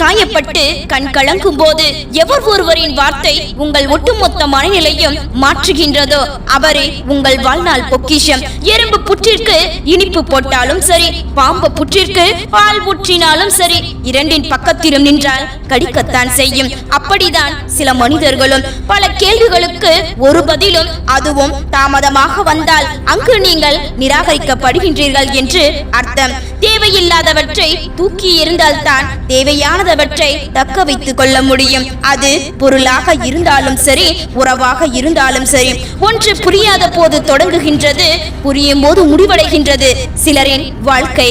காயப்பட்டு கண் கலங்கும் போது எவர் ஒருவரின் வார்த்தை உங்கள் ஒட்டுமொத்த மனநிலையும் மாற்றுகின்றதோ அவரே உங்கள் வாழ்நாள் பொக்கிஷம். எறும்பு புற்றிற்கு இனிப்பு போட்டாலும் சரி பாம்பு புற்றிற்கு பால் ஊற்றினாலும் சரி இரண்டின் பக்கத்திலும் நின்றால் கடிக்கத்தான் செய்யும். அப்படிதான் சில மனிதர்களும் பல கேள்விகளுக்கு ஒரு பதிலும் அதுவும் தாமதமாக வந்தால் அங்கு நீங்கள் நிராகரிக்கப்படுகின்றீர்கள் என்று அர்த்தம். தேவையில்லாதவற்றை தூக்கி இருந்தால்தான் தேவையானதவற்றை தக்க வைத்துக் கொள்ள முடியும். அது பொருளாக இருந்தாலும் சரி உறவாக இருந்தாலும் சரி. ஒன்று புரியாத போது தொடங்குகின்றது புரியும் போது முடிவடைகின்றது. சிலரின் வாழ்க்கை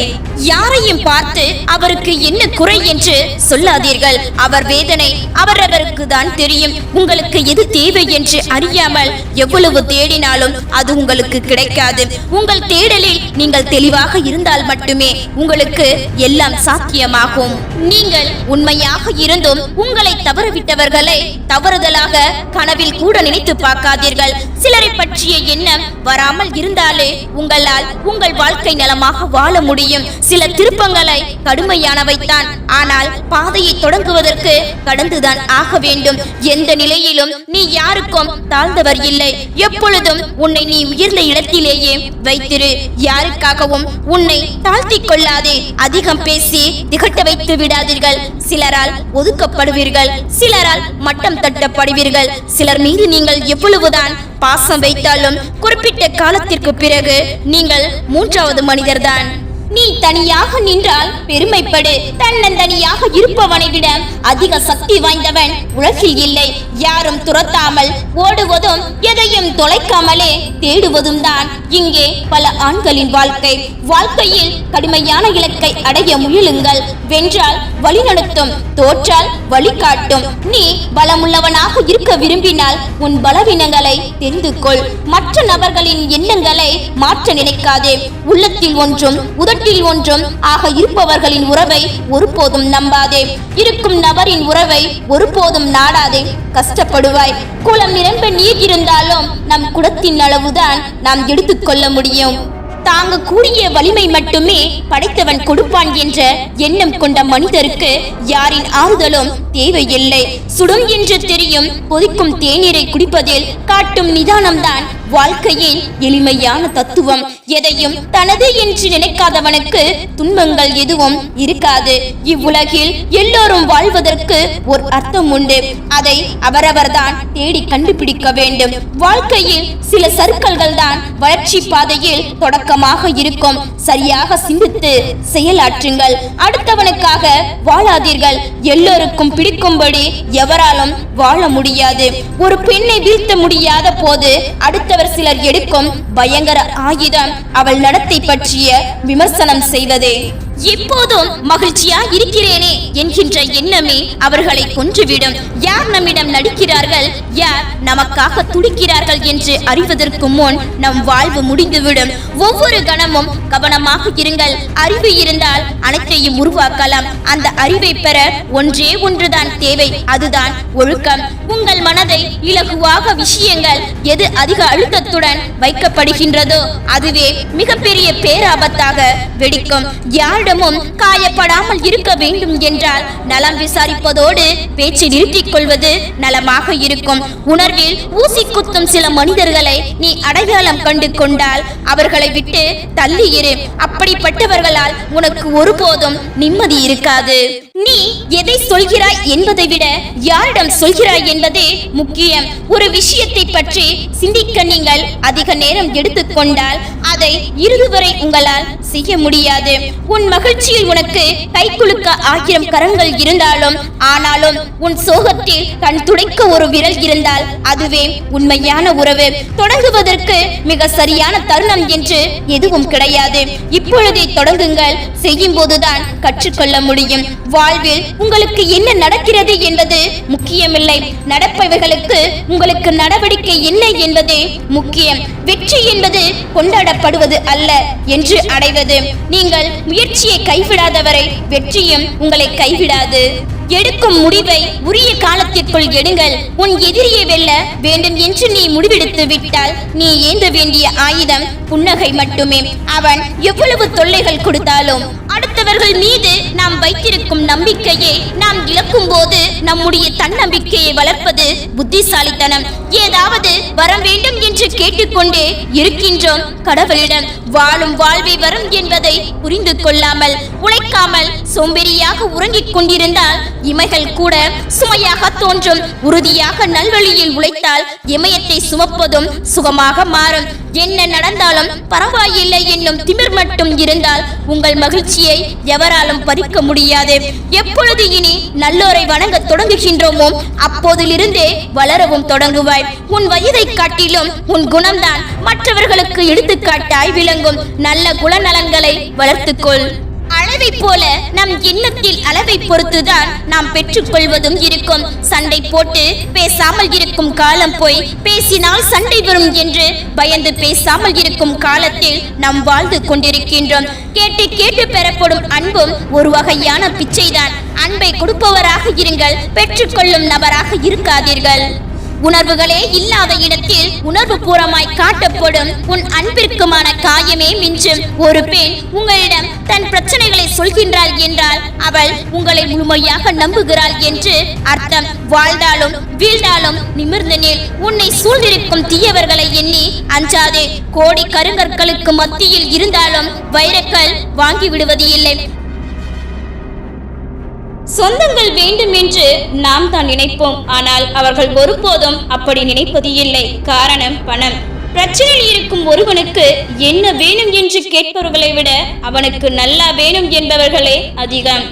யாரையும் பார்த்து அவருக்கு என்ன குறை என்று சொல்லாதீர்கள். அவர் வேதனை அவரவருக்கு தான் தெரியும். உங்களுக்கு எது தேவை என்று அறியாமல் எவ்வளவு தேடினாலும் அது உங்களுக்கு கிடைக்காது. உங்கள் தேடலில் நீங்கள் தெளிவாக இருந்தால் மட்டுமே உங்களுக்கு எல்லாம் சாத்தியமாகும். நீங்கள் உண்மையாக இருந்தும் உங்களை தவறவிட்டவர்களை தவறுதலாக கனவில் கூட நினைத்து பார்க்காதீர்கள். சிலரை பற்றிய எண்ணம் வராமல் இருந்தாலே உங்களால் உங்கள் வாழ்க்கை நலமாக வாழ முடியும். சில திருப்பங்களை கடுமையானவைத்தான் ஆனால் பாதையை தொடங்குவதற்கு கடந்துதான் ஆக வேண்டும். எந்த நிலையிலும் நீ யாருக்கும் தாழ்ந்தவர் இல்லை. எப்பொழுதும் உன்னை நீ உயர்ந்த இடத்திலேயே வைத்திரு. யாருக்காகவும் உன்னை தாழ்த்திக் கொள்ளாதே. அதிகம் பேசி திகட்ட வைத்து விடாதீர்கள். சிலரால் ஒதுக்கப்படுவீர்கள். சிலரால் மட்டம் தட்டப்படுவீர்கள். சிலர் மீது நீங்கள் எவ்வளவுதான் பாசம் வைத்தாலும் குறிப்பிட்ட காலத்திற்கு பிறகு நீங்கள் மூன்றாவது மனிதர்தான். நீ தனியாக நின்றால் பெருமைப்படு. தன்னந்தனியாக இருப்பவனை விட அதிக சக்தி வாய்ந்தவன் உலகில் இல்லை. யாரும் துரத்தாமல் ஓடுவதும் எதையும் தொலைக்காமலே தேடுவதும் தான் இங்கே பல ஆண்களின் வாழ்க்கை. வாழ்க்கையில் கடுமையான இலக்கை அடைய முயலுங்கள். வென்றால் வழிநடத்தும் தோற்றால் வழிகாட்டும். நீ பலமுள்ளவனாக இருக்க விரும்பினால் உன் பலவீனங்களை தெரிந்து கொள் மற்ற நபர்களின் எண்ணங்களை மாற்ற நினைக்காதே. உள்ளத்தில் ஒன்றும் உதட்டில் ஒன்றும் ஆக இருப்பவர்களின் உறவை ஒருபோதும் நம்பாதே. இருக்கும் நபரின் உறவை ஒருபோதும் நாடாதே. கஷ்டப்படுவாய். குளம் நிரம்ப நீர் இருந்தாலும் நம் குடத்தின் அளவுதான் நாம் எடுத்துக்கொள்ள முடியும். தாங்க கூடிய வலிமை மட்டுமே படைத்தவன் கொடுப்பான் என்ற எண்ணம் கொண்ட மனிதருக்கு யாரின் ஆறுதலும் தேவையில்லை. சுடும் என்று தெரியும் கொதிக்கும் தேநீரை குடிப்பதில் காட்டும் நிதானம்தான் வாழ்க்கையின் எளிமையான தத்துவம் எதையும் தனது என்று நினைக்காதவனுக்கு துன்பங்கள் எதுவும் இருக்காது. இவ்வுலகில் எல்லோரும் வாழ்வதற்கு ஒரு அர்த்தம் உண்டு. அதை அவரவர்தான் தேடி கண்டுபிடிக்க வேண்டும். வாழ்க்கையில் சில சறுக்கல்கள் தான் வளர்ச்சி பாதையில் தொடக்கமாக இருக்கும். சரியாக சிந்தித்து செயலாற்றுங்கள். அடுத்தவனுக்காக வாழாதீர்கள். எல்லோருக்கும் பிடிக்கும்படி எவராலும் வாழ முடியாது. ஒரு பெண்ணை வீழ்த்த முடியாத போது அடுத்த மற்றவர் சிலர் எடுக்கும் பயங்கர ஆயுதம் அவள் நடத்தை பற்றிய விமர்சனம் செய்வதே எப்போதும் மகிழ்ச்சியா இருக்கிறேனே என்கின்ற எண்ணமே அவர்களை கொன்றுவிடும். யார் நம்மிடம் நடிக்கிறார்கள்? யார் நமக்காக துடிக்கிறார்கள் என்று அறிவதற்கு முன் நம் வாழ்வு முடிந்துவிடும். ஒவ்வொரு கணமும் கவனமாக இருங்கள். அறிவு இருந்தால் அனைத்தையும் உருவாக்கலாம். அந்த அறிவை பெற ஒன்றே ஒன்றுதான் தேவை. அதுதான் ஒழுக்கம். உங்கள் மனதை இலகுவாக விஷயங்கள். எது அதிக அழுத்தத்துடன் வைக்கப்படுகின்றதோ அதுவே மிகப்பெரிய பேராபத்தாக வெடிக்கும். யாரிடமும் காயப்படாமல் இருக்க வேண்டும் என்றால் நலம் விசாரிப்பதோடு பேச்சு நிறுத்திக் கொள்வது நலமாக இருக்கும். உணர்வில் ஊசி குத்தும் சில மனிதர்களை நீ அடையாளம் கண்டு கொண்டால் அவர்களை விட்டு தள்ளி இரு. அப்படிப்பட்டவர்களால் உனக்கு ஒருபோதும் நிம்மதி இருக்காது. நீ எதை சொல்கிறாய் என்பதை விட யாரிடம் சொல்கிறாய் என்பதே முக்கியம். ஒரு விஷயத்தை பற்றி சிந்திக்க நீங்கள் அதிக நேரம் எடுத்துக்கொண்டால் அதை இறுதி வரை உங்களால் செய்ய முடியாது. உன் மகிழ்ச்சியில் உனக்கு கை குலுக்க ஆயிரம் கரங்கள் இருந்தாலும் ஆனாலும் உன் சோகத்தில் கண் துடைக்க ஒரு விரல் இருந்தால் அதுவே உண்மையான உறவு. தொடங்குவதற்கு மிக சரியான தருணம் என்று எதுவும் கிடையாது. இப்பொழுதே தொடங்குங்கள். செய்யும் போதுதான் கற்றுக்கொள்ள முடியும். வாழ்வில் உங்களுக்கு என்ன நடக்கிறது என்பது முக்கியமில்லை. நடப்பவைகளுக்கு உங்களுக்கு நடவடிக்கை என்ன என்பதே முக்கியம். வெற்றி என்பது கொண்டாடப்படுவது அல்ல என்று அடைவது. நீங்கள் முயற்சியை கைவிடாதவரை வெற்றியும் உங்களை கைவிடாது. எடுக்கும் முடிவை உரிய காலத்திற்குள் எடுங்கள். உன் எதிரியை வெல்ல வேண்டும் என்று நீ முடிவெடுத்து விட்டால் நீ ஏந்த வேண்டிய ஆயுதம் புன்னகை மட்டுமே. அவன் எவ்வளவு தொல்லைகள் கொடுத்தாலும் அடுத்தவர்கள் மீது நாம் வைத்திருக்கும் நம்பிக்கையை நாம் இழக்கும் போது நம்முடைய தன்னம்பிக்கையை வளர்ப்பது புத்திசாலித்தனம். ஏதாவது வர வேண்டும் என்று கேட்டுக்கொண்டு இருக்கின்றோம். கடவுளிடம் வாழும் வாழ்வை வரும் என்பதை புரிந்து கொள்ளாமல் உழைக்காமல் சோம்பேறியாக உறங்கிக் கொண்டிருந்தால் இமைகள் கூட சுமையாக தோன்றும். உறுதியாக நல்வழியில் உழைத்தால் இமயத்தை சுமப்பதும் சுகமாக மாறும். என்ன நடந்தாலும் பரவாயில்லை என்னும் திமிர் மட்டும் இருந்தால் உங்கள் மகிழ்ச்சியை எவராலும் பறிக்க முடியாது. எப்பொழுது இனி நல்லோரை வணங்க தொடங்குகின்றோமோ அப்போதிலிருந்தே வளரவும் தொடங்குவாய். உன் வயதை காட்டிலும் உன் குணம்தான் மற்றவர்களுக்கு எடுத்துக்காட்டாய் விளங்கும். நல்ல குணநலன்களை வளர்த்துக்கொள். அளவை போல நம் எண்ணத்தில் அளவை பொறுத்துதான் நாம் பெற்றுக்கொள்வதும் இருக்கும். சண்டை போட்டு பேசாமல் இருக்கும் காலம் போய் பேசினால் சண்டை வரும் என்று பயந்து பேசாமல் இருக்கும் காலத்தில் நாம் வாழ்ந்து கொண்டிருக்கின்றோம். கேட்டு கேட்டு பெறப்படும் அன்பும் ஒரு வகையான பிச்சைதான். அன்பை கொடுப்பவராக இருங்கள் பெற்றுக்கொள்ளும் நபராக இருக்காதீர்கள். உணர்வுகளே இல்லாத இடத்தில் உணர்வு பூரமாய் காட்டப்படும் உன் அன்பிற்குமான காயமே மிஞ்சும். ஒரு பெண் உங்களிடம் தன் பிரச்சனைகளை சொல்கின்றாள் என்றால் அவள் உங்களை முழுமையாக நம்புகிறாள் என்று அர்த்தம். வாழ்ந்தாலும் வீழ்ந்தாலும் நிமிர்ந்து நில் உன்னை சூழ்ந்திருக்கும் தீயவர்களை எண்ணி அஞ்சாதே. கோடி கருங்கற்களுக்கு மத்தியில் இருந்தாலும் வைரக்கல் வாங்கி விடுவது இல்லை சொந்தங்கள் வேண்டும் என்று நாம் தான் நினைப்போம். ஆனால் அவர்கள் ஒருபோதும் அப்படி நினைப்பது இல்லை. காரணம் பணம். பிரச்சனையில் இருக்கும் ஒருவனுக்கு என்ன வேணும் என்று கேட்பவர்களை விட அவனுக்கு நல்லா வேணும் என்பவர்களே அதிகம்.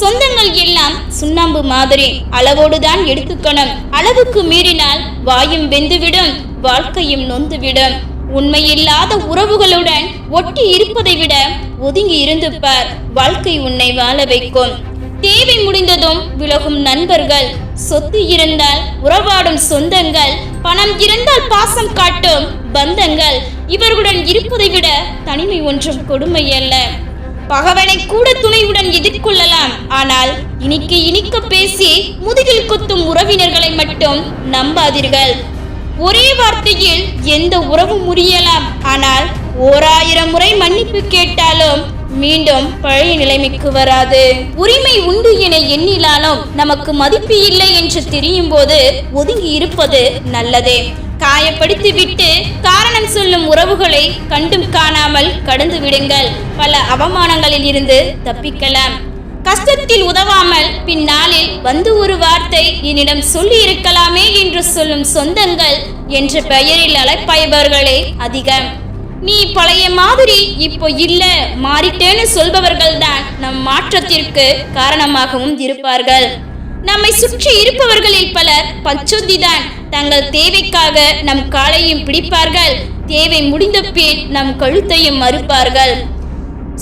சொந்தங்கள் எல்லாம் சுண்ணாம்பு மாதிரி அளவோடுதான் எடுத்துக்கணும். அளவுக்கு மீறினால் வாயும் வெந்துவிடும் வாழ்க்கையும் நொந்துவிடும். உண்மையில்லாத உறவுகளுடன் ஒட்டி இருப்பதை விட ஒதுங்கி இருந்து பார். வாழ்க்கை உன்னை வாழ வைக்கும். தேவை முடிந்ததும் விலகும் நண்பர்கள். சொத்து இருந்தால் உறவாடும் சொந்தங்கள். பணம் இருந்தால் பாசம் காட்டும் பந்தங்கள். இவர்களுடன் இருப்பதை விட தனிமை ஒன்றும் கொடுமை அல்ல பகவனை கூட துணையுடன் எதிர்கொள்ளலாம். ஆனால் இனிக்க இனிக்க பேசி முதுகில் குத்தும் உறவினர்களை மட்டும் நம்பாதீர்கள். ஒரே வார்த்தையில் எந்த உறவும் முறியலாம். ஆனால் ஓராயிரம் முறை மன்னிப்பு கேட்டாலும் மீண்டும் பழைய நிலைமைக்கு வராது. உரிமை உண்டு என எண்ணினாலும் நமக்கு மதிப்பு இல்லை என்று தெரியும் போது ஒதுங்கி இருப்பது நல்லதே. காயப்படுத்தி விட்டு காரணம் சொல்லும் உறவுகளை கண்டும் காணாமல் கடந்து விடுங்கள். பல அவமானங்களில் இருந்து தப்பிக்கலாம். கஷ்டத்தில் உதவாமல் பின்னாளில் வந்து ஒரு வார்த்தை என்னிடம் சொல்லி இருக்கலாமே என்று சொல்லும் சொந்தங்கள் என்ற பெயரில் அழைப்பாய்பவர்களே அதிகம். நீ பழைய மாதிரி இப்போ இல்ல மாறிட்டேன்னு சொல்பவர்கள் தான் நம் மாற்றத்திற்கு காரணமாகவும் இருப்பார்கள். நம்மை சுற்றி இருப்பவர்களில் பலர் பச்சொந்திதான். தங்கள் தேவைக்காக நம் காலையும் பிடிப்பார்கள். தேவை முடிந்த பின் நம் கழுத்தையும் மறுப்பார்கள்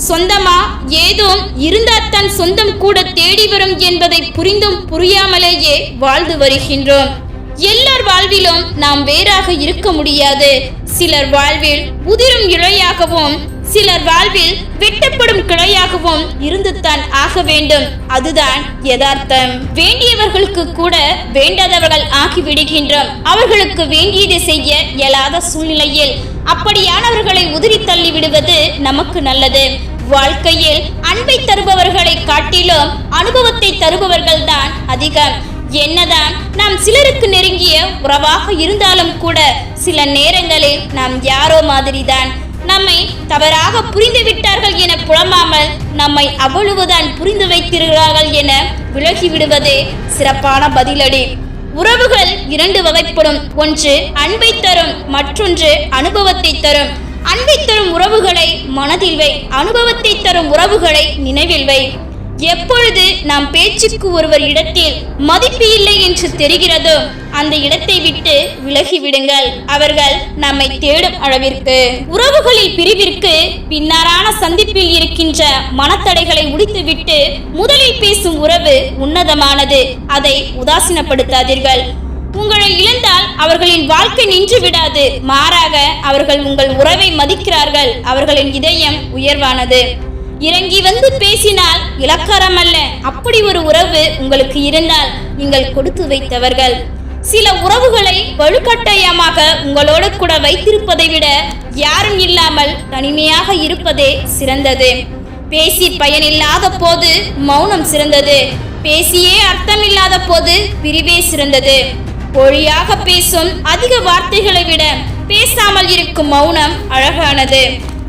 சொந்தமா? ஏதோ இருந்தாத்தான் சொந்தம் கூட தேடி வரும் என்பதை புரிந்தும் புரியாமலேயே வாழ்ந்து வருகின்றோம். எல்லார் வாழ்விலும் நாம் வேறாக இருக்க முடியாது. சிலர் வாழ்வில் உதிரும் இழையாகவும் சிலர் வாழ்வில் வெட்டப்படும் கிளையாகவும் இருந்துதான் ஆக வேண்டும். அதுதான் யதார்த்தம். வேண்டியவர்களுக்கு கூட வேண்டாதவர்கள் ஆகிவிடுகின்றோம். அவர்களுக்கு வேண்டியதை செய்ய இயலாத சூழ்நிலையில் அப்படியானவர்களை உதிரி தள்ளி விடுவது நமக்கு நல்லது. வாழ்க்கையில் அன்பை தருபவர்களை காட்டிலும் அனுபவத்தை தருபவர்கள் தான் அதிகம். என்னதான் நாம் சில உறவாக இருந்தாலும் கூட சில நேரங்களில் நாம் யாரோ மாதிரிதான் நம்மை தவறாக புரிந்து விட்டார்கள் என புலம்பாமல் நம்மை அவ்வளவுதான் புரிந்து வைத்திருக்கிறார்கள் என விலகி விடுவதே சிறப்பான பதிலடி. உறவுகள் இரண்டு வகைப்படும். ஒன்று அன்பை தரும் மற்றொன்று அனுபவத்தை தரும். அன்பை தரும் உறவுகளை மனதில் வை அனுபவத்தை தரும் உறவுகளை நினைவில் வை. எப்பொழுது நாம் பேச்சுக்கு ஒருவர் இடத்தில் மதிப்பு இல்லை என்று தெரிகிறதோ அந்த இடத்தை விட்டு விலகி விடுங்கள் அவர்கள் நம்மை தேடும் அளவிற்கு. உறவுகளில் பிரிவிற்கு பின்னாரான சந்திப்பில் இருக்கின்ற மனத்தடைகளை உடித்துவிட்டு முதலில் பேசும் உறவு உன்னதமானது. அதை உதாசீனப்படுத்தாதீர்கள். உங்களை இழந்தால் அவர்களின் வாழ்க்கை நின்று விடாது. மாறாக அவர்கள் உங்கள் உறவை மதிக்கிறார்கள். அவர்களின் இதயம் உயர்வானது. இறங்கி வந்து பேசினால் இலக்காரம் அல்ல அப்படி ஒரு உறவு உங்களுக்கு இருந்தால் நீங்கள் கொடுத்து வைத்தவர்கள். சில உறவுகளை வலுக்கட்டாயமாக உங்களோடு கூட வைத்திருப்பதை விட யாரும் இல்லாமல் தனிமையாக இருப்பதே சிறந்தது. பேசி பயனில்லாத போது மௌனம் சிறந்தது. பேசியே அர்த்தமில்லாத போது பிரிவே சிறந்தது. பொழியாக பேசும் அதிக வார்த்தைகளை விட பேசாமல் இருக்கும் மௌனம் அழகானது.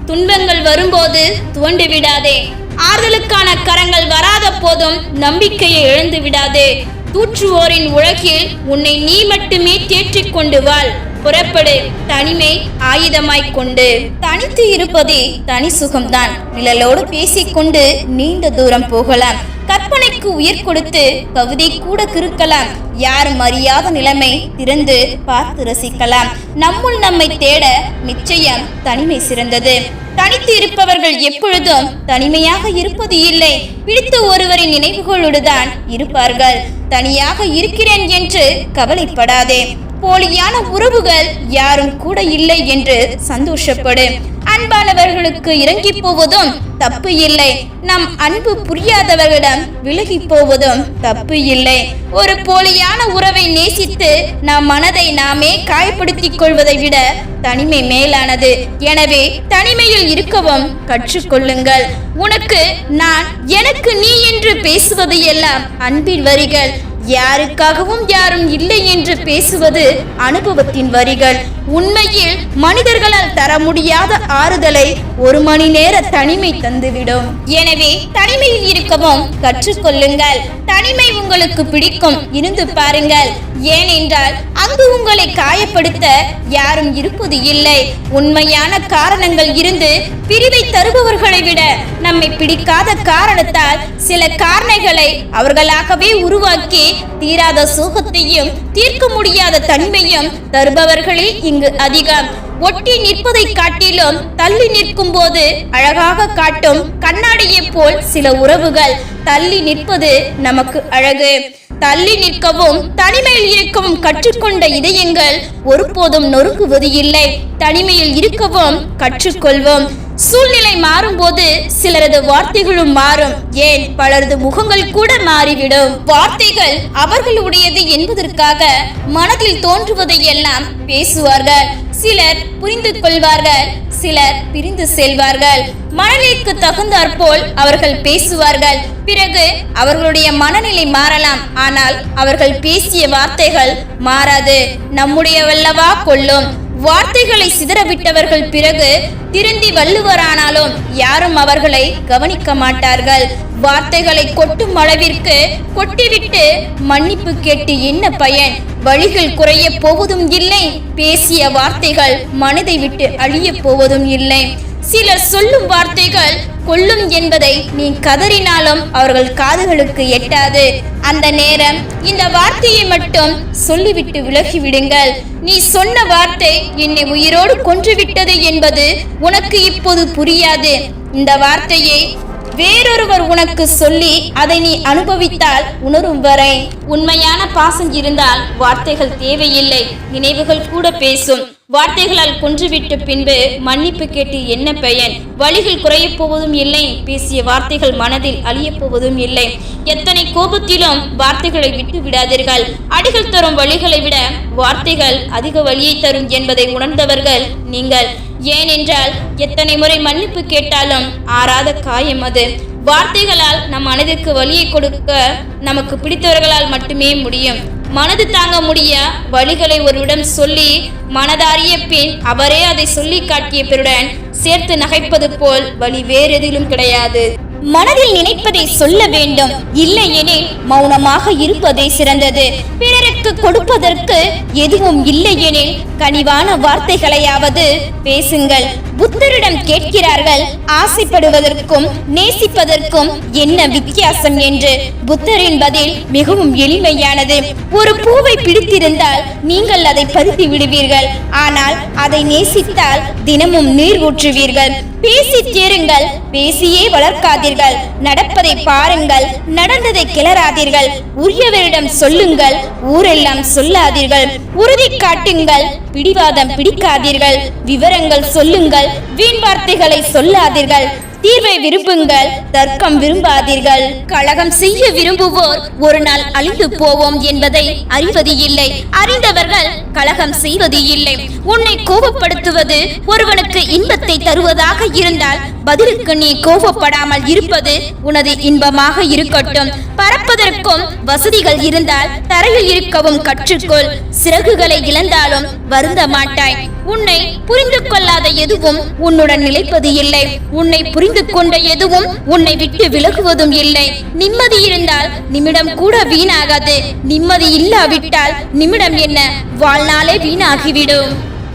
துன்பங்கள் வரும்போது துவண்டு விடாதே. ஆறுதலுக்கான கரங்கள் வராத போதும் நம்பிக்கையை இழந்து விடாதே. தூற்றுவோரின் உலகில் உன்னை நீ மட்டுமே தேற்றிக் கொண்டு வாழ். புறப்படு. தனிமை ஆயுதமாய்க் கொண்டு. தனித்து இருப்பதே தனி சுகம்தான். நிழலோடு பேசிக்கொண்டு நீண்ட தூரம் போகலாம். கற்பனைக்கு உயிர் கொடுத்து கவிதை கூட கிறுக்கலாம். யாரும் அறியாத நிலைமை திறந்து பார்த்து ரசிக்கலாம். நம்முள் நம்மை தேட நிச்சயம் தனிமை சிறந்தது. தனித்து இருப்பவர்கள் எப்பொழுதும் தனிமையாக இருப்பது இல்லை. பிடித்த ஒருவரின் நினைவுகளோடுதான் இருப்பார்கள். தனியாக இருக்கிறேன் என்று கவலைப்படாதே. போலியான உறவுகள் யாரும் கூட இல்லை என்று சந்தோஷப்படு. அன்பானவர்களுக்கு இறங்கி போவதும் தப்பு இல்லை. நம் அன்பு புரியாதவர்களிடம் விலகி போவதும் தப்பு இல்லை. ஒரு போலியான உறவை நேசித்து நம் மனதை நாமே காயப்படுத்திக் கொள்வதை விட தனிமை மேலானது. எனவே தனிமையில் இருக்கவும் கற்றுக்கொள்ளுங்கள் உனக்கு நான் எனக்கு நீ என்று பேசுவது எல்லாம் அன்பின் வரிகள். யாருக்காகவும் யாரும் இல்லை என்று பேசுவது அனுபவத்தின் வரிகள். உண்மையில் மனிதர்களால் தர முடியாத ஆறுதலை ஒரு மணி நேர தனிமை தந்துவிடும். எனவே தனிமையில் இருக்கவும் கற்றுக்கொள்ளுங்கள். தனிமை உங்களுக்கு பிடிக்கும் இருந்து பாருங்கள். ஏனென்றால் அங்கு உங்களை காயப்படுத்த யாரும் இருப்பது இல்லை. உண்மையான காரணங்கள் இருந்து பிரிவை தருபவர்களை விட நம்மை பிடிக்காத காரணத்தால் சில காரணைகளை அவர்களாகவே உருவாக்கி தீராத சோகத்தையும் தீர்க்க முடியாத தன்மையும் தருபவர்களே இங்கு அதிகம். ஒட்டி நிற்பதை காட்டிலும் தள்ளி நிற்கும் போது அழகாக காட்டும் கண்ணாடியைப் போல் சில உறவுகள். தள்ளி நிற்பது நமக்கு அழகு. தள்ளி நிற்கவும் தனிமையில் இருக்கவும் கற்றுக்கொண்ட இதயங்கள் ஒருபோதும் நொறுங்குவது இல்லை. தனிமையில் இருக்கவும் கற்றுக்கொள்வோம். சூழ்நிலை மாறும்போது சிலரது வார்த்தைகளும் மாறும். ஏன்? பலரது முகங்கள் கூட மாறிவிடும். வார்த்தைகள் அவர்களுடையது என்பதற்காக மனதில் தோன்றுவதை எல்லாம் பேசுவார்கள். சிலர் புரிந்து கொள்வார்கள் சிலர் பிரிந்து செல்வார்கள். மனநிலைக்கு தகுந்தாற்போல் அவர்கள் பேசுவார்கள். பிறகு அவர்களுடைய மனநிலை மாறலாம். ஆனால் அவர்கள் பேசிய வார்த்தைகள் மாறாது. நம்முடையவல்லவா கொள்ளும். வார்த்தைகளை சிதறவிட்டவர்கள் பிறகு திருந்தி வள்ளுவரானாலும் யாரும் அவர்களை கவனிக்க மாட்டார்கள். வார்த்தைகளை கொட்டும் அளவிற்கு கொட்டிவிட்டு மன்னிப்பு கேட்டு என்ன பயன்? வழிகள் குறைய போவதும் இல்லை பேசிய வார்த்தைகள் மனதை விட்டு அழிய போவதும் இல்லை. சிலர் சொல்லும் வார்த்தைகள் கொல்லும் என்பதை நீ கதறினாலும் அவர்கள் காதுகளுக்கு எட்டாது. அந்த நேரம் இந்த வார்த்தையை மட்டும் சொல்லிவிட்டு விலகி விடுங்கள் நீ சொன்ன வார்த்தை என்னை உயிரோடு கொன்றுவிட்டது என்பது உனக்கு இப்போது புரியாது. இந்த வார்த்தையை வேறொருவர் உனக்கு சொல்லி அதை நீ அனுபவித்தால் உணரும் வரை. உண்மையான பாசம் இருந்தால் வார்த்தைகள் தேவையில்லை. நினைவுகள் கூட பேசும். வார்த்தைகளால் குன்றுவிட்டு பின்பு மன்னிப்பு கேட்டு என்ன பயன்? வழிகள் குறையப் போவதும் இல்லை. பேசிய வார்த்தைகள் மனதில் அழியப் போவதும் இல்லை. எத்தனை கோபத்திலும் வார்த்தைகளை விட்டு விடாதீர்கள். அடிகள் தரும் வழிகளை விட வார்த்தைகள் அதிக வழியை தரும் என்பதை உணர்ந்தவர்கள் நீங்கள். ஏனென்றால் எத்தனை முறை மன்னிப்பு கேட்டாலும் ஆறாத காயம் அது. வார்த்தைகளால் நம் மனதிற்கு வலியை கொடுக்க நமக்கு பிடித்தவர்களால் மட்டுமே முடியும். மனது தாங்க முடிய வழிகளை ஒருவிடம் சொல்லி மனதாரிய பின் அவரே அதை சொல்லி காட்டிய பிறருடன் சேர்த்து நகைப்பது போல் வழி வேறெதிலும் கிடையாது. மனதில் நினைப்பதை சொல்ல வேண்டும். இல்லையெனில் மௌனமாக இருப்பதே சிறந்தது. பிறருக்கு கொடுப்பதற்கு எதுவும் இல்லையெனில் கனிவான வார்த்தைகளையாவது பேசுங்கள். புத்தரிடம் கேட்கிறார்கள் ஆசைப்படுவதற்கும் நேசிப்பதற்கும் என்ன வித்தியாசம் என்று. புத்தரின் பதில் மிகவும் எளிமையானது. ஒரு பூவை பிடித்திருந்தால் நீங்கள் அதை பறித்து விடுவீர்கள். ஆனால் அதை நேசித்தால் தினமும் நீர் ஊற்றுவீர்கள். பேசி தேருங்கள் பேசியே வளர்க்காதீர்கள். நடப்பதை பாருங்கள். நடந்ததை கிளறாதீர்கள். உரியவரிடம் சொல்லுங்கள். ஊரெல்லாம் சொல்லாதீர்கள். உறுதி காட்டுங்கள். பிடிவாதம் பிடிக்காதீர்கள். விவரங்கள் சொல்லுங்கள். வீண் வார்த்தைகளை சொல்லாதீர்கள். தீர்வை விரும்புங்கள் தர்க்கம் விரும்பாதீர்கள். கழகம் செய்ய விரும்புவோர் ஒரு நாள் அழிந்து போவோம் என்பதை அறிவது இல்லை. அறிந்தவர்கள் கலகம் செய்வது இல்லை. உன்னை கோபப்படுத்துவது ஒருவனுக்கு இன்பத்தை தருவதாக இருந்தால் பதிலுக்கு நீ கோபப்படாமல் இருப்பது உனது இன்பமாக இருக்கட்டும். பறப்பதற்கும் வசதிகள் இருந்தால் தரையில் இருக்கவும் கற்றுக்கொள். சிறகுகளை இழந்தாலும் வருந்த மாட்டாய். உன்னை புரிந்து கொள்ளாத எதுவும் உன்னுடன் நிலைப்பது இல்லை. உன்னை புரிந்து கொண்ட எதுவும் உன்னை விட்டு விலகுவதும் இல்லை. நிம்மதி இருந்தால் நிமிடம் கூட வீணாகாது. நிம்மதி இல்லாவிட்டால் நிமிடம் என்ன? வாழ்நாளே வீணாகிவிடும்.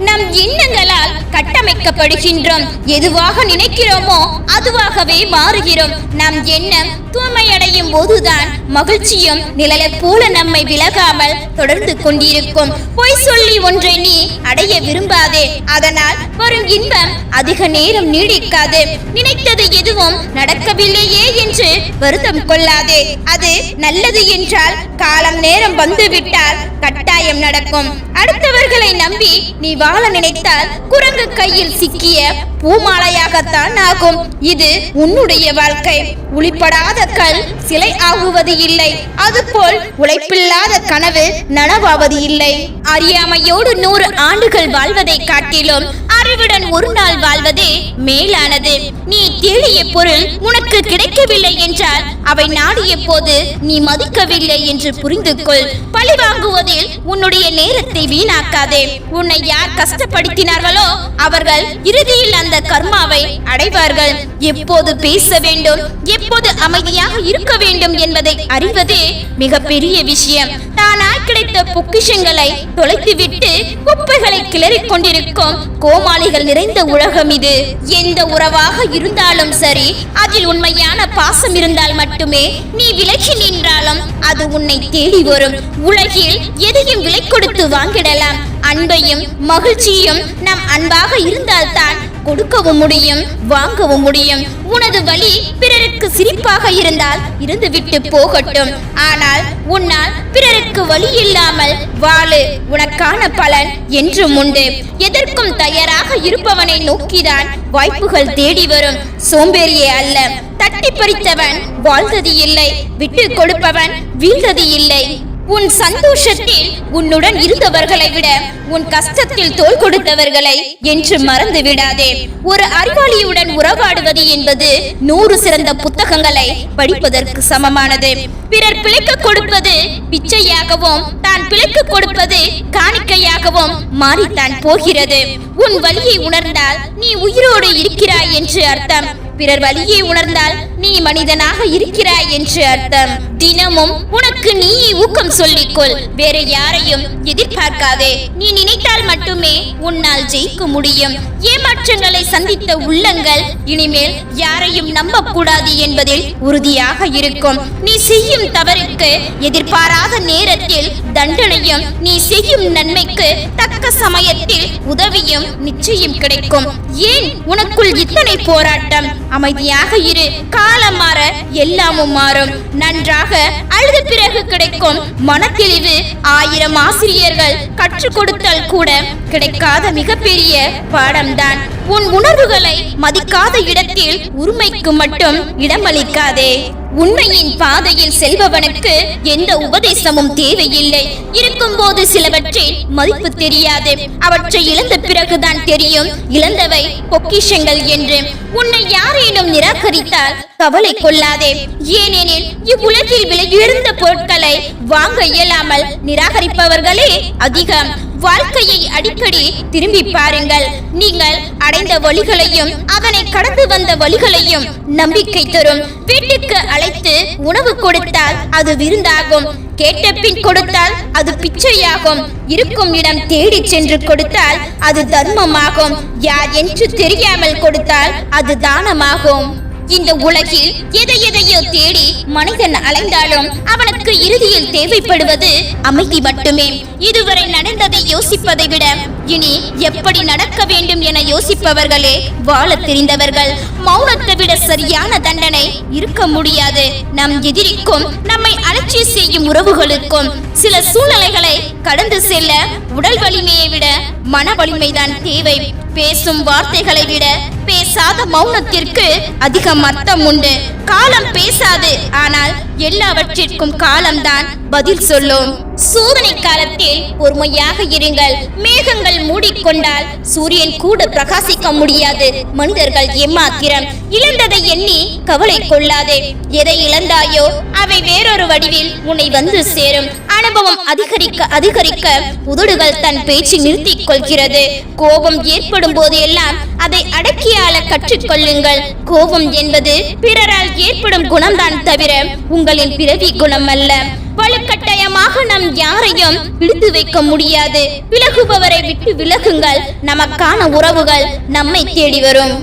நம் எண்ணங்களால் கட்டமைக்கப்படுகின்றோம். எதுவாக நினைக்கிறோமோ அதுவாகவே மாறுகிறோம். நம் எண்ணம் தூய்மையடையும் போதுதான் மகிழ்ச்சியும் நிழலை போல நம்மை விலகாமல் தொடர்ந்து கொண்டிருக்கும். பொய் சொல்லி ஒன்றை நீ அடைய விரும்பாதே. அதனால் வரும் இன்பம் அதிக நேரம் நீடிக்காது. நினைத்தது எதுவும் நடக்கவில்லையே என்று வருத்தம் கொள்ளாதே. அது நல்லது என்றால் காலம் நேரம் வந்துவிட்டால் கட்டாயம் நடக்கும். அடுத்தவர்களை நம்பி நீ வா வாழ நினைத்தால் குரங்கு கையில் சிக்கிய பூமாலையாகத்தான் ஆகும். இது உன்னுடைய வாழ்க்கை. உளிப்படாத கல் சிலை ஆகுவது இல்லை. அதுபோல் உழைப்பில்லாத கனவு நனவாவது இல்லை. அறியாமையோடு நூறு ஆண்டுகள் வாழ்வதை காட்டிலும் அறிவுடன் ஒரு நாள் வாழ்வதே மேலானது. நீ தேடிய பொருள் உனக்கு கிடைக்கவில்லை என்றால் அவை நாடிய போது நீ மதிக்கவில்லை என்று புரிந்து கொள் பழி வாங்குவதில் உன்னுடைய நேரத்தை வீணாக்காதே. உன்னை யார் கஷ்டப்படுத்தினார்களோ அவர்கள் இறுதியில் அந்த கர்மாவை அடைவார்கள். எப்போது பேச வேண்டும் எப்போது அமைதியாக இருக்க வேண்டும் என்பதை அறிவதே மிகப்பெரிய விஷயம். தானாய் கிடைத்த பொக்கிஷங்களை தொலைத்துவிட்டு குப்பைகளை கிளறிக் கொண்டிருக்கும் கோமாளிகள் நிறைந்த உலகம் இது. எந்த உறவாக இருந்தாலும் சரி அதில் உண்மையான பாசம் இருந்தால் மட்டுமே நீ விலகி நின்றாலும் அது உன்னை தேடி வரும். உலகில் எதையும் விலை கொடுத்து வாங்கிடலாம். அன்பையும் மகிழ்ச்சியும் நம் அன்பாக இருந்தால்தான் கொடுக்கவும் முடியும் வாங்கவும் முடியும். உனது வழி பிறருக்கு சிரிப்பாக இருந்தால் இருந்துவிட்டு போகட்டும். ஆனால் உன்னால் பிறருக்கு வழி இல்லாமல் வாழு. உனக்கான பலன் என்றும் உண்டு. எதற்கும் தயாராக இருப்பவனை நோக்கிதான் வாய்ப்புகள் தேடி வரும். சோம்பேறியே அல்ல. தட்டி பறித்தவன் வாழ்ந்தது இல்லை. விட்டு கொடுப்பவன் வீழ்ந்தது இல்லை. உன் சந்தோஷத்தில் உன்னுடன் இருந்தவர்களை விட உன் கஷ்டத்தில் தோல் கொடுத்தவர்களை என்று மறந்து விடாதே. ஒரு அறிவாளியுடன் உறவாடுவது என்பது நூறு சிறந்த புத்தகங்களை படிப்பதற்கு சமமானது. பிறர் பிழைக்க கொடுப்பது பிச்சையாகவும் தான் பிழைக்க கொடுப்பது காணிக்கையாகவும் மாறித்தான் போகிறது. உன் வழியை உணர்ந்தால் நீ உயிரோடு இருக்கிறாய் என்று அர்த்தம். பிறர் வழியை உணர்ந்தால் நீ மனிதனாக இருக்கிறாய் என்று அர்த்தம். தினமும் உனக்கு நீ ஊக்கம் சொல்லிக்கொள். வேற யாரையும் எதிர்பார்க்காதே. நீ நினைத்தால் மட்டுமே உன்னால் ஜெயிக்க முடியும். ஏமாற்றங்களை சந்தித்த உள்ளங்கள் இனிமேல் யாரையும் நம்ப கூடாது என்பதில் உறுதியாக இருக்கும். நீ செய்யும் தவறுக்கு எதிர்பாராத நேரத்தில் தண்டனையும் நீ செய்யும் நன்மைக்கு தக்க சமயத்தில் உதவியும் நிச்சயம் கிடைக்கும். ஏன் உனக்குள் இத்தனை போராட்டம்? அமைதியாக இரு. காலம் மாற எல்லாமும் மாறும். நன்றாக அழுத பிறகு கிடைக்கும் மனத்தெளிவு ஆயிரம் ஆசிரியர்கள் கற்றுக் கொடுத்தல் கூட கிடைக்காத மிகப்பெரிய பாடம்தான். உன் உணர்வுகளை மதிக்காத இடத்தில் உரிமைக்கு மட்டும் இடமளிக்காதே. உண்மையின் பாதையில் செல்பவனுக்கு எந்த உபதேசமும் தேவையில்லை. இருக்கும்போது சிலவற்றில் மதிப்பு தெரியாது. அவற்றை இழந்த பிறகுதான் தெரியும். இழந்தவை பொக்கிஷங்கள் என்று. உன்னை யாரேனும் நிராகரித்தால் கவலை கொள்ளாதே. ஏனெனில் இவ்வுலகில் விலையுயர்ந்த பொருட்களை வாங்க இயலாமல் நிராகரிப்பவர்களே அதிகம். வாழ்க்கையை அடிக்கடி திரும்பி பாருங்கள். நீங்கள் அடைந்த வழிகளையும் அதனை கடந்து வந்த வழிகளையும் நம்பிக்கை தரும். வீட்டுக்கு அழைத்து உணவு கொடுத்தால் அது விருந்தாகும். கேட்ட பின் கொடுத்தால் அது பிச்சையாகும். இருக்கும் இடம் தேடி சென்று கொடுத்தால் அது தர்மமாகும். யார் என்று தெரியாமல் கொடுத்தால் அது தானமாகும். இந்த உலகில் எதை எதையோ தேடி மனிதன் அலைந்தாலும் அவனுக்கு இறுதியில் தேவைப்படுவது அமைதி மட்டுமே. இதுவரை நடந்ததை யோசிப்பதை விட இனி எப்படி நடக்க வேண்டும் என யோசிப்பவர்களே வாழத் தெரிந்தவர்கள் மௌனத்தை விட சரியான தண்டனை இருக்க முடியாது. நம் எதிரிக்கும் நம்மை அலட்சிய செய்யும் உறவுகளுக்கும் சில சூழ்நிலைகளை கடந்து செல்ல உடல் வலிமையை விட மன வலிமைதான் தேவை. பேசும் வார்த்தைகளை விட பேசாத மௌனத்திற்கு அதிகம் அர்த்தம் உண்டு. காலம் பேசாது. ஆனால் எல்லாவற்றிற்கும் காலம்தான் பதில் சொல்லும். சோதனை காலத்தில் பொறுமையாக இருங்கள். மேகங்கள் மூடிக்கொண்டால் சூரியன் கூட பிரகாசிக்க முடியாது. மனிதர்கள் ஏமாத்திரம். இழந்ததை எண்ணி கவலை கொள்ளாதே. எதை இழந்தாயோ அவை வேறொரு வடிவில் உன்னை வந்து சேரும். அனுபவம் அதிகரிக்க அதிகரிக்க உதடுகள் தன் பேச்சு நிறுத்திக் கொள்கிறது. கோபம் ஏற்படும் போதெல்லாம் அதை அடக்கியாள கற்றுக்கொள்ளுங்கள். கோபம் என்பது பிறரால் ஏற்படும் குணம்தான் தவிர உங்களின் பிறவி குணம் அல்ல வலுக்கட்டாயமாக நம் யாரையும் பிடித்து வைக்க முடியாது. விலகுபவரை விட்டு விலகுங்கள். நமக்கான உறவுகள் நம்மை தேடி வரும்.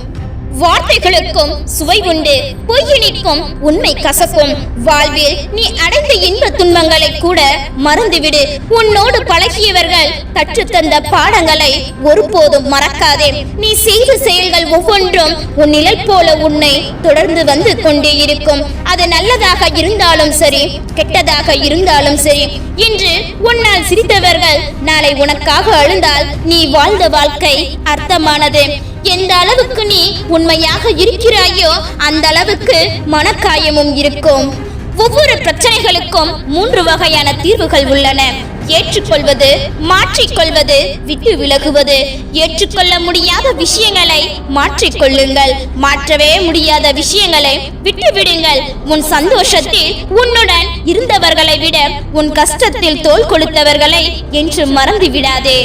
வார்த்தைகளுக்கும் சுவை உண்டு பொய்யினிக்கும் உண்மை கசக்கும். வாழ்வில் நீ அடைந்த இன்ப துன்பங்களை கூட மறந்துவிடு. உன்னோடு பழகியவர்கள் கற்றுத்தந்த பாடங்களை ஒருபோதும் மறக்காதே. நீ செய்த செயல்கள் ஒவ்வொன்றும் உன் நிழல் போல உன்னை தொடர்ந்து வந்து கொண்டே இருக்கும். அது நல்லதாக இருந்தாலும் சரி கெட்டதாக இருந்தாலும் சரி. இன்று உன்னால் சிரித்தவர்கள் நாளை உனக்காக அழுந்தால் நீ வாழ்ந்த வாழ்க்கை அர்த்தமானது. எந்த அளவுக்கு நீ உண்மையாக இருக்கிறாயோ அந்த அளவுக்கு மனக்காயமும் இருக்கும். ஒவ்வொரு பிரச்சனைகளுக்கும் மூன்று வகையான தீர்வுகள் உள்ளன. ஏற்றுக்கொள்வது மாற்றிக்கொள்வது விட்டு விலகுவது. ஏற்றுக்கொள்ள முடியாத விஷயங்களை மாற்றிக்கொள்ளுங்கள். மாற்றவே முடியாத விஷயங்களை விட்டு விடுங்கள். உன் சந்தோஷத்தில் உன்னுடன் இருந்தவர்களை விட உன் கஷ்டத்தில் தோல் கொடுத்தவர்களை என்று மறந்து விடாதே.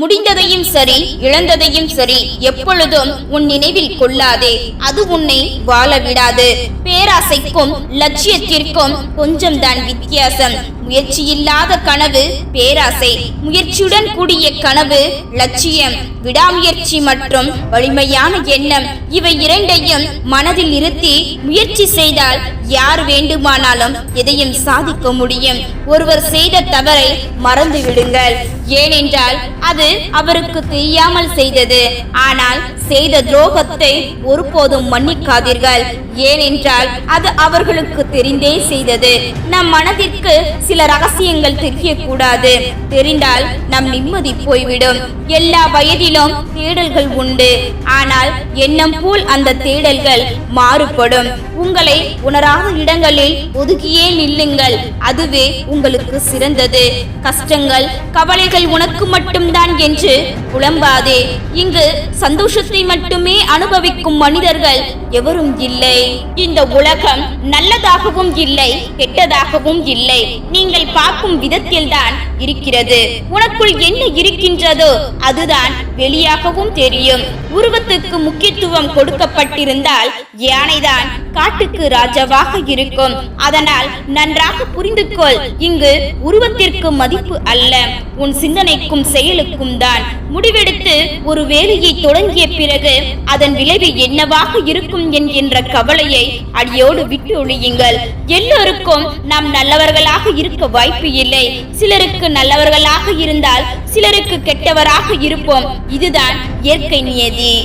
முடிந்ததையும் சரி இழந்ததையும் சரி எப்பொழுதும் உன் நினைவில் கொள்ளாதே. அது உன்னை வாழ விடாது. பேராசைக்கும் லட்சியத்திற்கும் கொஞ்சம் தான் வித்தியாசம். முயற்சி இல்லாத கனவு பேராசை. முயற்சியுடன் கூடிய கனவு லட்சியம். விடாமுயற்சி மற்றும் வலிமையான எண்ணம். இவை இரண்டையும் மனதில் நிறுத்தி முயற்சி செய்தால் யார் வேண்டுமானாலும் எதையும் சாதிக்க முடியும். ஒருவர் செய்த தவறை மறந்து விடுங்கள் ஏனென்றால் அது அவருக்கு தெரியாமல் செய்தது. ஆனால் செய்த துரோகத்தை ஒருபோதும் மன்னிக்காதீர்கள். ஏனென்றால் அது அவர்களுக்கு தெரிந்தே செய்தது. நம் மனதிற்கு சில ரகசியங்கள் தெரியக்கூடாது. தெரிந்தால் நம் நிம்மதி போய்விடும். எல்லா வயதிலும் தேடல்கள் உண்டு. ஆனால் எண்ணம் போல் அந்த தேடல்கள் மாறுபடும். உங்களை உணராத இடங்களில் ஒதுக்கியே நில்லுங்கள். அதுவே உங்களுக்கு சிறந்தது. கஷ்டங்கள் கவலைகள் உனக்கு மட்டும்தான் என்று புலம்பாதே. இங்கு சந்தோஷத்தை மட்டுமே அனுபவிக்கும் மனிதர்கள் எவரும் இல்லை. இந்த உலகம் நல்லதாகவும் இல்லை கெட்டதாகவும் இல்லை. நீங்கள் பார்க்கும் விதத்தில்தான் இருக்கிறது. உனக்குள் என்ன இருக்கின்றதோ அதுதான் வெளியாகவும் தெரியும். உருவத்துக்கு முக்கியத்துவம் கொடுக்கப்பட்டிருந்தால் யானைதான் காட்டுக்கு ராஜாவாக இருக்கும். அதனால் நன்றாக புரிந்து கொள் இங்கு உருவத்திற்கு மதிப்பு அல்ல. உன் சிந்தனைக்கும் செயலுக்கும் தான் முடிவெடுத்து ஒரு வேலையை தொடங்கிய பிறகு அதன் விளைவு என்னவாக இருக்கும் என்கின்ற கவலையை அடியோடு விட்டு ஒழியுங்கள். எல்லோருக்கும் நாம் நல்லவர்களாக இருக்க வாய்ப்பு இல்லை. சிலருக்கு நல்லவர்களாக இருந்தால் சிலருக்கு கெட்டவராக இருப்போம். இதுதான் இயற்கை நியதி.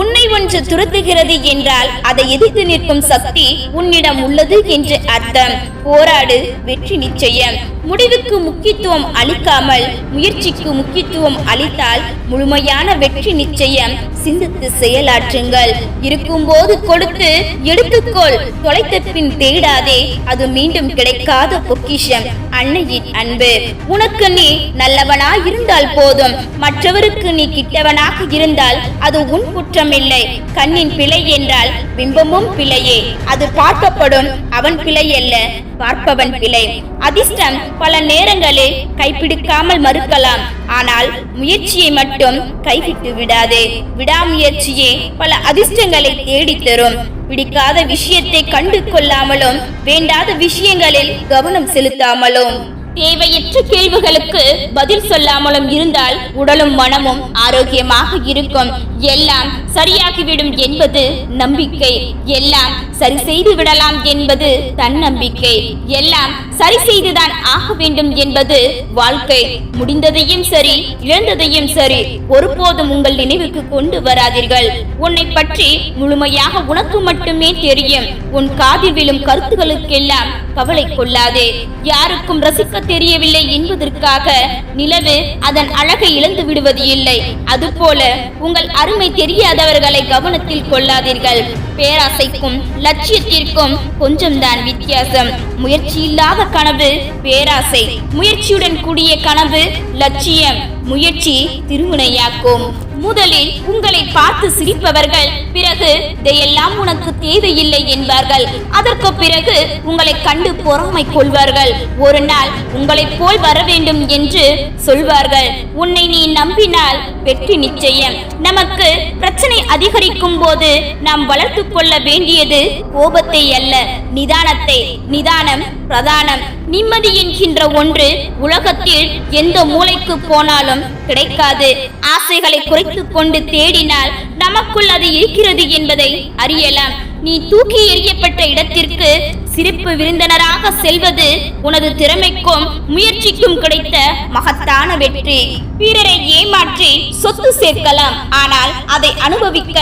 உன்னை ஒன்று துரத்துகிறது என்றால் அதை எதிர்த்து நிற்கும் சக்தி உன்னிடம் உள்ளது என்று அர்த்தம். போராடு வெற்றி நிச்சயம். முடிவுக்கு முக்கியத்துவம் அளிக்காமல் முயற்சிக்கு முக்கியத்துவம் அளித்தால் முழுமையான வெற்றி நிச்சயம். சிந்தித்து செயலாற்றுங்கள். இருக்கும்போது கொடுத்து எடுத்துக்கொள். தொலைத்த பின் தேடாதே அது மீண்டும் கிடைக்காத பொக்கிஷம். அன்னையின் அன்பு. உனக்கு நீ நல்லவனா இருந்தால் போதும். மற்றவருக்கு நீ கிட்டவனாக இருந்தால் அது உன் குற்றமில்லை. கண்ணின் பிழை என்றால் பிம்பமும் பிழையே. அது பார்க்கப்படும். அவன் பிழை அல்ல பார்ப்பவன் பிழை அதிர்ஷ்டம் பல நேரங்களில் கைப்பிடிக்காமல் மறுக்கலாம். ஆனால் முயற்சியை மட்டும் கைவிட்டு விடாதே. விடாமுயற்சியே பல அதிர்ஷ்டங்களை தேடித் தரும். பிடிக்காத விஷயத்தை கண்டு கொள்ளாமலும் வேண்டாத விஷயங்களில் கவனம் செலுத்தாமலும். தேவையற்ற கேள்விகளுக்கு பதில் சொல்லாமலும் இருந்தால் உடலும் மனமும் ஆரோக்கியமாக இருக்கும். எல்லாம் சரியாகிவிடும் என்பது நம்பிக்கை. எல்லாம் சரி செய்து விடலாம் என்பது தன்னம்பிக்கை. எல்லாம் சரி செய்துதான் ஆக வேண்டும் என்பது வாழ்க்கை. முடிந்ததையும் சரி இழந்ததையும் சரி ஒருபோதும் உங்கள் நினைவுக்கு கொண்டு வராதீர்கள். உன்னை பற்றி முழுமையாக உனக்கு மட்டுமே தெரியும். உன் காதில் விழும் கருத்துகளுக்கெல்லாம் கவலை கொள்ளாதே. யாருக்கும் ரசிக்க தெரியவில்லை என்பதற்காக நிலவு அதன் அழகை இழந்து விடுவது இல்லை. அதுபோல உங்கள் அருமை தெரியாதவர்களை கவனத்தில் கொள்ளாதீர்கள். பேராசைக்கும் லட்சியத்திற்கும் கொஞ்சம்தான் வித்தியாசம். முயற்சி இல்லாத கனவு பேராசை. முயற்சியுடன் கூடிய கனவு லட்சியம். முயற்சி திருமுனையாக்கும். முதலில் உங்களை பார்த்து சிரிப்பவர்கள் பிறகு இதையெல்லாம் உனக்கு தேவையில்லை என்பார்கள். அதற்கு பிறகு உங்களை கண்டு பொறாமை கொள்வார்கள். ஒரு நாள் உங்களைப் போல் வர வேண்டும் என்று சொல்வார்கள். உன்னை நீ நம்பினால் வெற்றி நிச்சயம். நமக்கு பிரச்சனை அதிகரிக்கும் போது நாம் வளர்த்து கொள்ள வேண்டியது கோபத்தை அல்ல நிதானத்தை நிதானம் பிரதானம். நிம்மதி என்கின்ற ஒன்று உலகத்தில் எந்த மூலைக்கு போனாலும் கிடைக்காது. ஆசைகளை குறைத்து கொண்டு தேடினால் நமக்குள் அது இருக்கிறது என்பதை அறியலாம். நீ தூக்கி எறியப்பட்ட இடத்திற்கு சிரிப்பு விருந்தினராக செல்வது உனது திறமைக்கும் முயற்சிக்கும் கிடைத்த மகத்தான வெற்றி. வீரரை ஏமாற்றி சொத்து சேர்க்கலாம். ஆனால் அதை அனுபவிக்க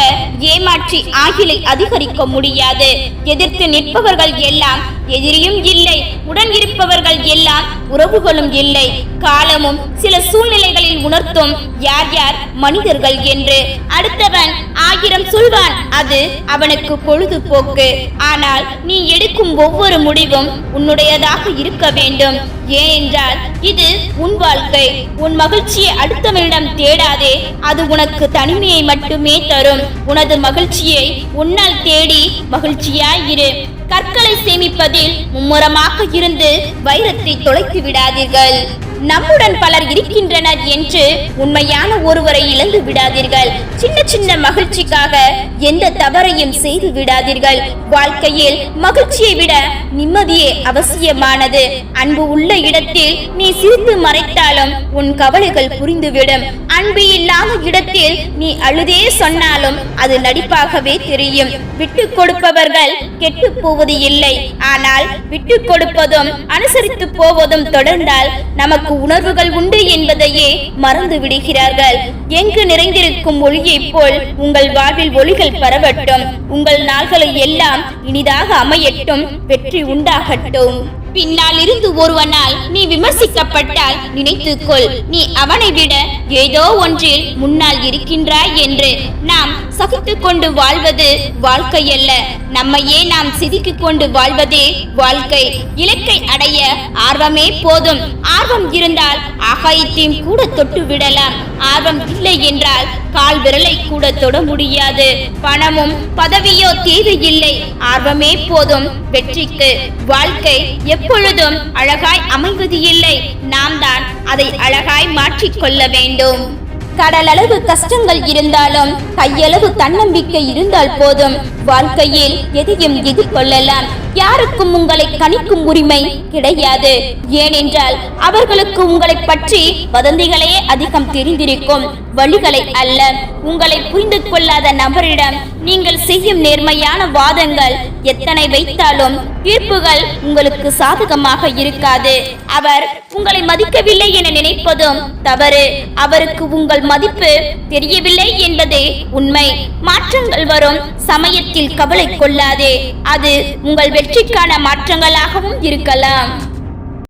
ஏமாற்றி ஆகிலை அதிகரிக்க முடியாது. எதிர்த்து நிற்பவர்கள் எல்லாம் எதிரியும் இல்லை உடன் இருப்பவர்கள் எல்லாம் உறவுகளும் இல்லை. காலமும் சில சூழ்நிலைகளில் உணர்த்தும் யார் யார் மனிதர்கள் என்று. அடுத்தவன் ஆயிரம் சொல்வான் அது அவனுக்கு பொழுதுபோக்கு. ஆனால் நீ எடுக்கும் ஒவ்வொரு முடிவும் உன்னுடையதாக இருக்க வேண்டும். ஏனென்றால் இது உன் வாழ்க்கை. உன் மகிழ்ச்சியை அடுத்தவனிடம் தேடாதே. அது உனக்கு தனிமையை மட்டுமே தரும். உனது மகிழ்ச்சியை உன்னால் தேடி மகிழ்ச்சியாயிரு கற்களை சேமிப்பதில் மும்முரமாக இருந்து வைரத்தை தொலைத்து விடாதீர்கள். நம்முடன் பலர் இருக்கின்றனர் என்று உண்மையான ஒருவரை இழந்து விடாதீர்கள். சின்ன சின்ன மகிழ்ச்சிக்காக எந்த தவறையும் செய்து விடாதீர்கள். வாழ்க்கையில் மகிழ்ச்சியை விட நிம்மதியே அவசியமானது. அன்பு உள்ள இடத்தில் நீ சிரித்து மறைத்தாலும் உன் கவலைகள் புரிந்துவிடும். அன்பு இல்லாத இடத்தில் நீ அழுதே சொன்னாலும் அது நடிப்பாகவே தெரியும். விட்டு கொடுப்பவர்கள் கெட்டு போவது இல்லை. ஆனால் விட்டு கொடுப்பதும் அனுசரித்து போவதும் தொடர்ந்தால் நமக்கு உணர்வுகள் உண்டு என்பதையே மறந்து விடுகிறார்கள். எங்கு நிறைந்திருக்கும் ஒளியைப் போல் உங்கள் வாழ்வில் ஒளிகள் பரவட்டும். உங்கள் நாள்களை எல்லாம் இனிதாக அமையட்டும். வெற்றி உண்டாகட்டும். பின்னால் இருந்து ஒருவனால் நீ விமர்சிக்கப்பட்டால் நினைத்துக்கொள். நீ அவனை விட ஏதோ ஒன்றில் முன்னால் இருக்கின்றாய் என்று நாம் சகித்து கொண்டு வாழ்வது வாழ்க்கை அல்ல நம்மையே நாம் சிதுக்கிக் கொண்டு வாழ்வதே வாழ்க்கை. இலக்கை அடைய ஆர்வமே போதும். ஆர்வம் இருந்தால் ஆகாயத்தையும் கூட தொட்டு விடலாம். ஆர்வம் இல்லை என்றால் கால் விரலை கூட தொட முடியாது. பணமும் பதவியோ தேவையில்லை. ஆர்வமே போதும் வெற்றிக்கு. வாழ்க்கை எப்பொழுதும் அழகாய் அமைவது இல்லை நாம் தான் அதை அழகாய் மாற்றிக்கொள்ள வேண்டும். கடலளவு கஷ்டங்கள் இருந்தாலும் கையளவு தன்னம்பிக்கை இருந்தால் போதும். வாழ்க்கையில் எதையும் எதிர்கொள்ளலாம். யாருக்கும் உங்களை கணிக்கும் உரிமை கிடையாது. ஏனென்றால் அவர்களுக்கு உங்களை பற்றி வதந்திகளே அதிகம் தெரிந்திருக்கும். வழிகளை அல்ல. உங்களை புரிந்து கொள்ளாத நபரிடம் நீங்கள் செய்யும் நேர்மையான வாதங்கள் எத்தனை வைத்தாலும் தீர்ப்புகள் உங்களுக்கு சாதகமாக இருக்காது. அவர் உங்களை மதிக்கவில்லை என நினைப்பதும் தவறு. அவருக்கு உங்கள் மதிப்பு தெரியவில்லை என்பதே உண்மை. மாற்றங்கள் வரும் சமயத்தில் கவலை கொள்ளாதே. அது உங்கள் வெற்றிக்கான மாற்றங்களாகவும் இருக்கலாம்.